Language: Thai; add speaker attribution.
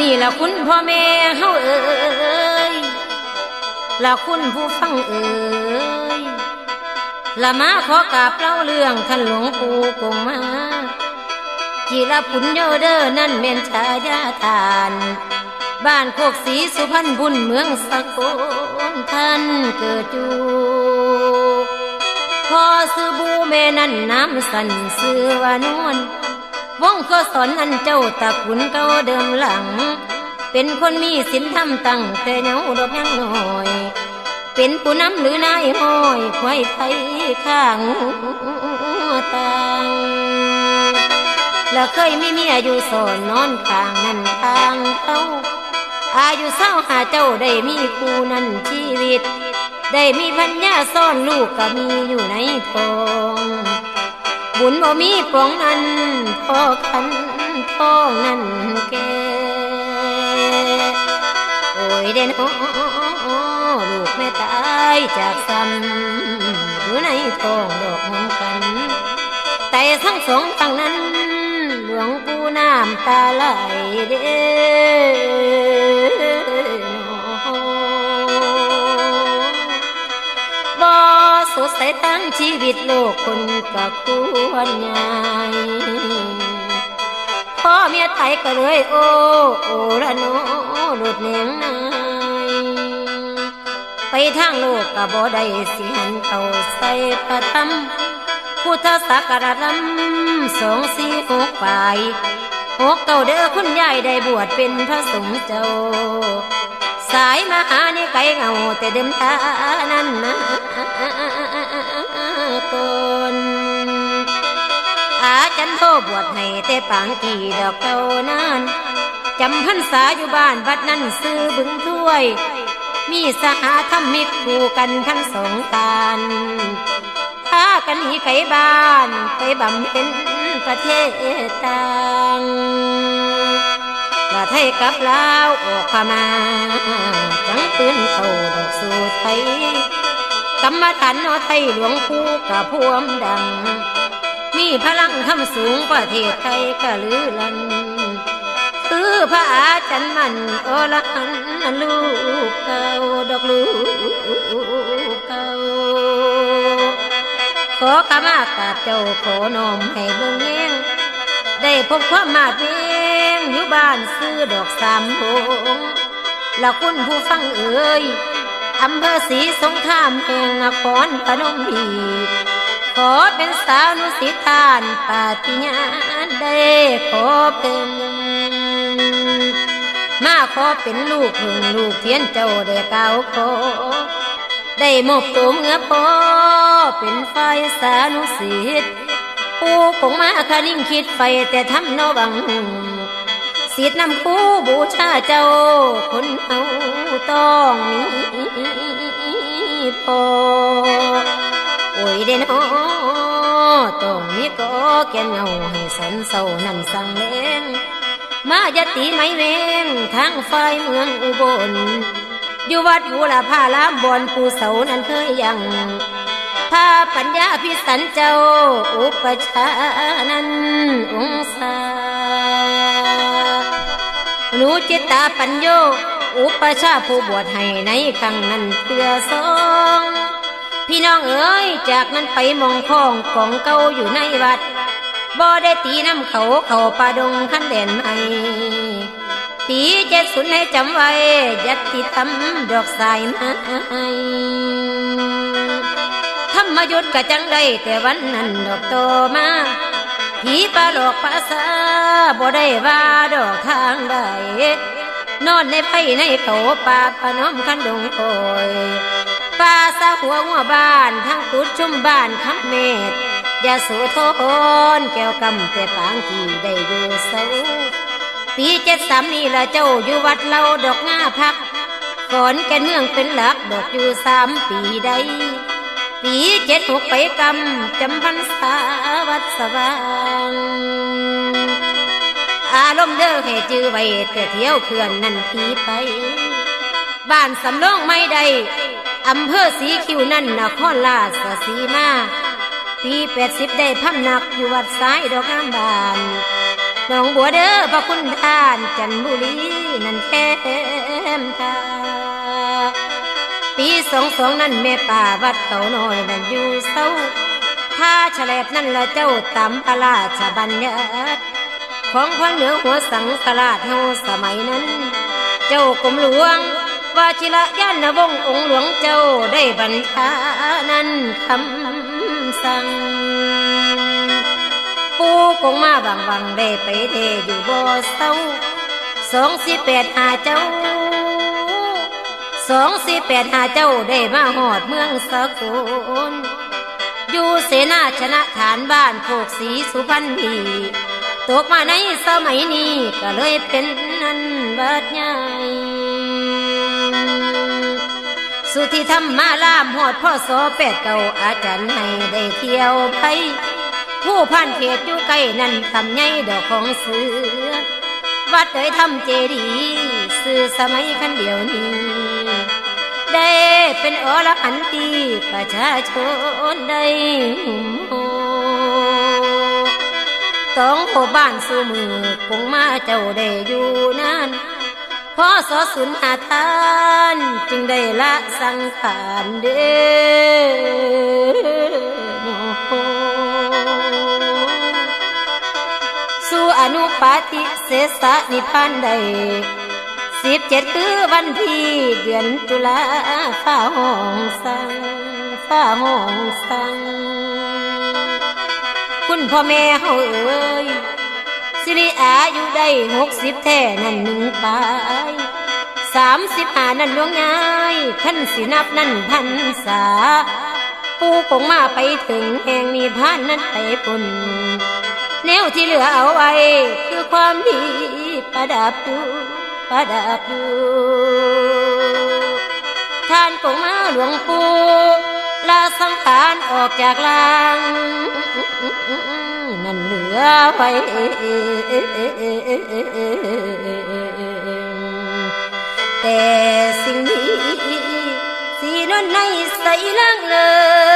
Speaker 1: นี่ละคุณพ่อแม่เฮาเอ้ยละคุณผู้ฟังเอ้ยละมาขอกราบเล่าเรื่องท่านหลวงปู่กงมาจีรพุญโยเดอนั่นเม่นชายาทาน บ้านโคกสีสุพรรณบุญเมืองสกลท่านเกิดอยู่พอซื้อบูแม่นั่นน้ำสันเสือวานวล วงก็สอนอันเจ้าตะกุนเก่าเดิมหลัง เป็นคนมีศีลธรรมตั้งแต่เยาดอกยังหน้อย เป็นผู้นำหรือนายห้อยควายไทยข้างต่างแล้วเคยมีเมียอยู่สอนนอนข้างนั่นข้างเขาอายุเศร้าหาเจ้าได้มีคู่นั้นชีวิต ได้มีพัญญาซ่อนลูกก็มีอยู่ในทอง บุญบ่มีปองนั้นพ่อคันท้องนั้นแกโอ้ยเด่นโอลูกแม่ตายจากซ้ำอยู่ในท้องดอกหอมกัน แต่ทั้งสองฝั่งนั้น หลวงปู่น้ำตาไหลเด้อ สดใสตั้งชีวิตโลกคนก็ควรใหญ่พ่อเมียไทยก็เลยโอ้โอ้ละโนหลุดเนียงนายไปทางโลกก็บ่ได้สิหันเขาใส่พระธรรมพุทธศักราชลำสองสี่หกไปหกเก่าเด้อคุณยายได้บวชเป็นพระสงฆ์เจ้า สายมหานี่ไกเงาแต่เดิมทานั้นนะตนอาจันโทบวชให้แต่ปางกี่ดอกเก่านานจำพรรษาอยู่บ้านวัดนั้นซื้อบึงถ้วย มีสหธรรมิกคู่กันขั้นสองการพากันหีไปบ้านไปบำเพ็ญประเทศต่าง ไทยกับลาวออกพมาจังปืนเข้าดอกสู่ไทยกรรมฐานนอไทยหลวงคู่กับพวมดัง มีพลังคำสูงประเทศไทยกะลือลัน คือพระอาจารย์มันโอละหันลูกเก่าดอกลูกเก่าขอขมากราบเจ้าขอนอมให้เบิ่งแยงได้พบความมาดเวง อยู่บ้านซื้อดอกสามหงแล้วคุณผู้ฟังเอ่ยอำเภอศรีสงครามแห่งนครพนมพีขอเป็นสาวนุสิทานปาฏิญาณได้ขอเป็นมาขอเป็นลูกพึ่งลูกเทียนเจ้าได้เก่าขอได้มอบตัวเงือพอเป็นไฟสานุสิทธิ์ปูคงมาคานิ่งคิดไฟแต่ทำโนบัง สิทธิ์นำคู่บูชาเจ้าคนเอาต้องมีพอโอ้ยเดนอต้องมีก็แกนเงาให้สันเศร้านั่นสั่งเลงมายติไม่เวงทางไฟเมืองอุบล อยู่วัดบูรพาลามบอนปูเสานั้นเคยยังพาปัญญาพิสันเจ้าอุปชานั้นองศา หนูจิตตาปัญโย อุปชาผู้บวชให้ในครั้งนั้นเพื่อสองพี่น้องเอ๋ยจากนั้นไปมองคองของเก่าอยู่ในวัดบ่ได้ตีน้ำเขาเขาป่าดงขั้นเด่นไอปีเจ็ดสุนให้จำไว้ ยัดที่ทำดอกสายไม้ธรรมยุทธกะจังได้แต่วันนั้นดอกโตมา ผีปลาหลอกภาษาบ่ได้ว่าดอกทางใดนอนในไผ่ในเขาป่าพนมขันดงโอยป่าสะหัวหัวบ้านทั้งกุดชุ่มบ้านคำเมตยาสูโทนแก้วกำแต่ปางกี่ได้อยู่เศร้าปีเจ็ดสามนี่ละเจ้าอยู่วัดเราดอกงาพักก่อนแกนเมืองเป็นหลักดอกอยู่สามปีใด ปีเจ็ดหกไปกำจำพรรษาวัดสว่าง อารมณ์เด้อให้จื้อไว้แต่เที่ยวเขื่อนนั่นทีไป บ้านสำโรงไม่ได้อำเภอสีคิวนั่นนครราชสีมา ปีแปดสิบได้พำนักอยู่วัดซ้ายดอกงามบานน้องบัวเด้อพระคุณท่านจันบุรีนั่นแค่มทา ปีสองสองนั่นแม่ป่าวัดเขาน้อยนั่นอยู่เศร้าท่าฉลบนั่นละเจ้าตำพระราชบัญญัติของพระเหนือหัวสังฆราชเฮาสมัยนั้น เจ้ากรมหลวงวาชิระยานวงองค์หลวงเจ้าได้บรรทานั้นคำสั่งปูคงมาบางวังได้ไปเทอยู่บ่อเศร้าสองสี่แปดหาเจ้า สองสี่แปดหาเจ้าได้มาหอดเมืองสกลอยู่เสนาชนะฐานบ้านโคกสีสุพรรณดีตกมาในสมัยนี้ก็เลยเป็นนันบัดใหญ่สุธิธรรมมาล่ามหอดพ่อสอแปดเก่าอาจารย์ให้ได้เที่ยวไปผู้พันเขตอยู่ใกล้นั่นทำไงดอกของเสือ วัดเอ๋ยทำเจดีย์สื่อสมัยคันเดียวนี้ ได้เป็นอรหันตีประชาชนได้หุ่มโหต้องโหบ้านสู่มือคงมาเจ้าได้อยู่นั่นพอสอสุนหาทานจึงได้ละสังขารเด้อสู่อนุปาติเสสะนิพพานใด สิบเจ็ดคือวันที่เดือนตุลาฟ้าห้องสังฟ้าห้องสัง คุณพ่อแม่เฮาเอ้ยสิริอาอยุได้หกสิบแท่นั่นหนึ่งปายสามสิบห้านั่นหลวงยายขั้นสินับนั่นพันษา ปูคงมาไปถึงแห่งมีพานนั้นไปปุ่นแนวที่เหลือเอาไว้ คือความดีประดับอยู่ ประดับอยู่ท่านคงมาหลวงปู่ลาสังขารออกจากลาง นั่นเหลือไว้แต่สิ่งนี้สีนอนในใสล่างเลย